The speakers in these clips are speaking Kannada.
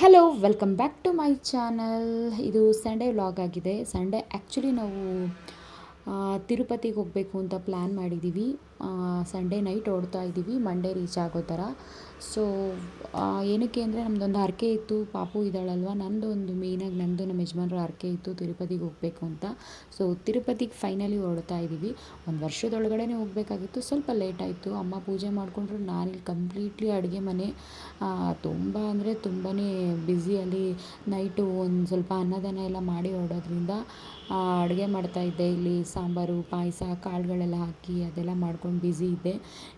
Hello welcome back to my channel ಇದು ಸಂಡೇ ವ್ಲಾಗ್ ಆಗಿದೆ. ಸಂಡೇ ಆ್ಯಕ್ಚುಲಿ ನಾವು ತಿರುಪತಿಗೆ ಹೋಗಬೇಕು ಅಂತ ಪ್ಲ್ಯಾನ್ ಮಾಡಿದ್ದೀವಿ ಸಂಡೇ ನೈಟ್ ಓಡ್ತಾ ಇದ್ದೀವಿ ಮಂಡೇ ರೀಚ್ ಆಗೋ ಥರ. ಸೊ ಏನಕ್ಕೆ ಅಂದರೆ ನಮ್ಮದೊಂದು ಹರಕೆ ಇತ್ತು, ಪಾಪು ಇದ್ದಾಳಲ್ವ? ನಂದೊಂದು ಮೇಯ್ನಾಗಿ ನಂದು ನಮ್ಮ ಯಜಮಾನ್ರ ಹರಕೆ ಇತ್ತು, ತಿರುಪತಿಗೆ ಹೋಗಬೇಕು ಅಂತ. ಸೊ ತಿರುಪತಿಗೆ ಫೈನಲಿ ಹೊರಡ್ತಾ ಇದ್ದೀವಿ. ಒಂದು ವರ್ಷದೊಳಗಡೆ ಹೋಗಬೇಕಾಗಿತ್ತು, ಸ್ವಲ್ಪ ಲೇಟ್ ಆಯಿತು. ಅಮ್ಮ ಪೂಜೆ ಮಾಡಿಕೊಂಡ್ರು, ನಾನಿಲ್ಲಿ ಕಂಪ್ಲೀಟ್ಲಿ ಅಡುಗೆ ಮನೆ. ತುಂಬ ಅಂದರೆ ತುಂಬಾ ಬ್ಯುಸಿಯಲ್ಲಿ ನೈಟು ಒಂದು ಸ್ವಲ್ಪ ಅನ್ನದಾನ ಎಲ್ಲ ಮಾಡಿ ಹೊರಡೋದ್ರಿಂದ ಅಡುಗೆ ಮಾಡ್ತಾಯಿದ್ದೆ ಇಲ್ಲಿ ಸಾಂಬಾರು, ಪಾಯಸ, ಕಾಳುಗಳೆಲ್ಲ ಹಾಕಿ ಅದೆಲ್ಲ ಮಾಡ್ಕೊಂಡು ಬ್ಯುಸಿ ಇದ್ದೆ.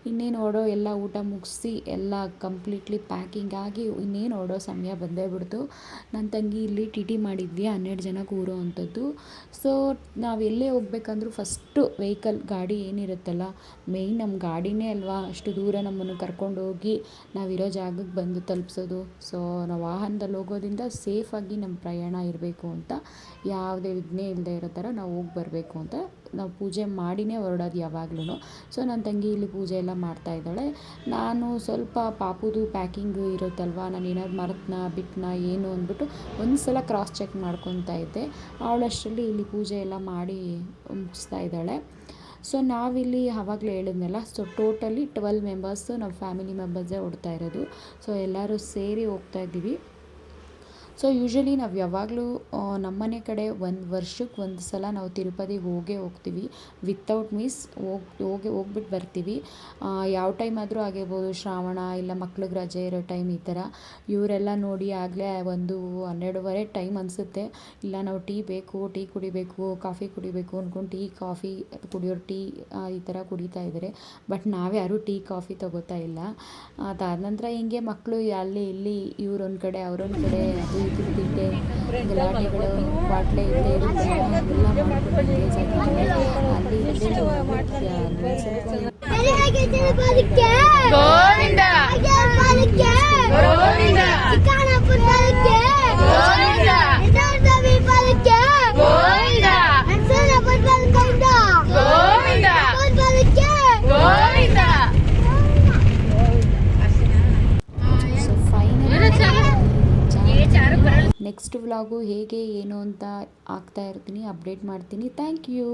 ಇನ್ನೇನು ಓಡೋ ಎಲ್ಲ ಊಟ ಮುಗಿಸಿ ಎಲ್ಲ ಕಂಪ್ಲೀಟ್ಲಿ ಪ್ಯಾಕಿಂಗ್ ಆಗಿ ಇನ್ನೇನು ಓಡೋ ಸಮಯ ಬಂದೇ ಬಿಡ್ತು. ನನ್ನ ತಂಗಿ ಇಲ್ಲಿ ಟಿ ಟಿ ಮಾಡಿದ್ವಿ, ಹನ್ನೆರಡು ಜನ ಕೂರೋ ಅಂಥದ್ದು. ಸೊ ನಾವು ಎಲ್ಲೇ ಹೋಗ್ಬೇಕಂದ್ರೂ ಫಸ್ಟು ವೆಹಿಕಲ್ ಗಾಡಿ ಏನಿರುತ್ತಲ್ಲ ಮೇಯ್ನ್ ನಮ್ಮ ಗಾಡಿನೇ ಅಲ್ವಾ? ಅಷ್ಟು ದೂರ ನಮ್ಮನ್ನು ಕರ್ಕೊಂಡು ಹೋಗಿ ನಾವಿರೋ ಜಾಗಕ್ಕೆ ಬಂದು ತಲುಪಿಸೋದು. ಸೊ ನಾವು ವಾಹನದಲ್ಲಿ ಹೋಗೋದ್ರಿಂದ ಸೇಫಾಗಿ ನಮ್ಮ ಪ್ರಯಾಣ ಇರಬೇಕು ಅಂತ, ಯಾವುದೇ ವಿಘ್ನೆ ಇಲ್ಲದೆ ಇರೋ ಥರ ನಾವು ಹೋಗಿ ಬರಬೇಕು ಅಂತ ನಾವು ಪೂಜೆ ಮಾಡಿನೇ ಹೊರಡೋದು ಯಾವಾಗ್ಲೂ ಸೊ, ನನ್ನ ತಂಗಿ ಇಲ್ಲಿ ಪೂಜೆ ಎಲ್ಲ ಮಾಡ್ತಾ ಇದ್ದಾಳೆ. ನಾನು ಸ್ವಲ್ಪ ಪಾಪುದು ಪ್ಯಾಕಿಂಗ್ ಇರುತ್ತಲ್ವ, ನಾನು ಏನಾದ್ರು ಮರತ್ನ ಬಿಟ್ನ ಏನು ಅಂದ್ಬಿಟ್ಟು ಒಂದು ಸಲ ಕ್ರಾಸ್ ಚೆಕ್ ಮಾಡ್ಕೊತಾ ಇದ್ದೆ ಅವಳಷ್ಟರಲ್ಲಿ ಇಲ್ಲಿ ಪೂಜೆ ಎಲ್ಲ ಮಾಡಿ ಮುಗಿಸ್ತಾ ಇದ್ದಾಳೆ. ಸೊ, ನಾವಿಲ್ಲಿ ಆವಾಗಲೇ ಹೇಳಿದ್ನಲ್ಲ, ಸೊ ಟೋಟಲಿ ಟ್ವೆಲ್ ಮೆಂಬರ್ಸು ನಮ್ಮ ಫ್ಯಾಮಿಲಿ ಮೆಂಬರ್ಸೇ ಓಡ್ತಾ ಇರೋದು. ಸೊ, ಎಲ್ಲರೂ ಸೇರಿ ಹೋಗ್ತಾ ಇದ್ದೀವಿ. ಸೊ ಯೂಶ್ವಲಿ ನಾವು ಯಾವಾಗಲೂ ನಮ್ಮನೆ ಕಡೆ ಒಂದು ವರ್ಷಕ್ಕೆ ಒಂದು ಸಲ ನಾವು ತಿರುಪತಿಗೆ ಹೋಗೇ ಹೋಗ್ತೀವಿ. ವಿತೌಟ್ ಮಿಸ್ ಹೋಗಿ ಹೋಗಿ ಹೋಗ್ಬಿಟ್ಟು ಬರ್ತೀವಿ. ಯಾವ ಟೈಮ್ ಆದರೂ ಆಗಿರ್ಬೋದು, ಶ್ರಾವಣ ಇಲ್ಲ ಮಕ್ಳಿಗೆ ರಜೆ ಇರೋ ಟೈಮ್ ಈ ಥರ ಇವರೆಲ್ಲ ನೋಡಿ ಆಗಲೇ ಒಂದು ಹನ್ನೆರಡುವರೆ ಟೈಮ್ ಅನಿಸುತ್ತೆ. ಇಲ್ಲ ನಾವು ಟೀ ಬೇಕು, ಟೀ ಕುಡಿಬೇಕು, ಕಾಫಿ ಕುಡಿಬೇಕು ಅಂದ್ಕೊಂಡು ಟೀ, ಕಾಫಿ ಕುಡಿಯೋರು ಟೀ ಈ ಥರ ಕುಡಿತಾ ಇದ್ದಾರೆ ಬಟ್ ನಾವ್ಯಾರೂ ಟೀ, ಕಾಫಿ ತಗೋತಾ ಇಲ್ಲ. ಅದಾದ ನಂತರ ಹಿಂಗೆ ಮಕ್ಕಳು ಅಲ್ಲಿ, ಇಲ್ಲಿ ಇವ್ರೊಂದು ಕಡೆ ಅವ್ರೊಂದು ಕಡೆ, ಅದು ಇದು ತಿಂಡೆ ಗಲಾಟೆಗಳು ಬಾಟ್ಲೆ ಇಲ್ಲದೆ ಇರುತ್ತೆ ಎಲ್ಲ ಮಾಡ್ಕೊಂಡು ಬೇಜಾರಾಗಿ ಅಲ್ಲಿ ಇಲ್ಲಿ ನೆಕ್ಸ್ಟ್ ವ್ಲಾಗು ಹೇಗೆ ಏನು ಅಂತ ಆಗ್ತಾ ಇರ್ತೀನಿ ಅಪ್ಡೇಟ್ ಮಾಡ್ತೀನಿ. Thank you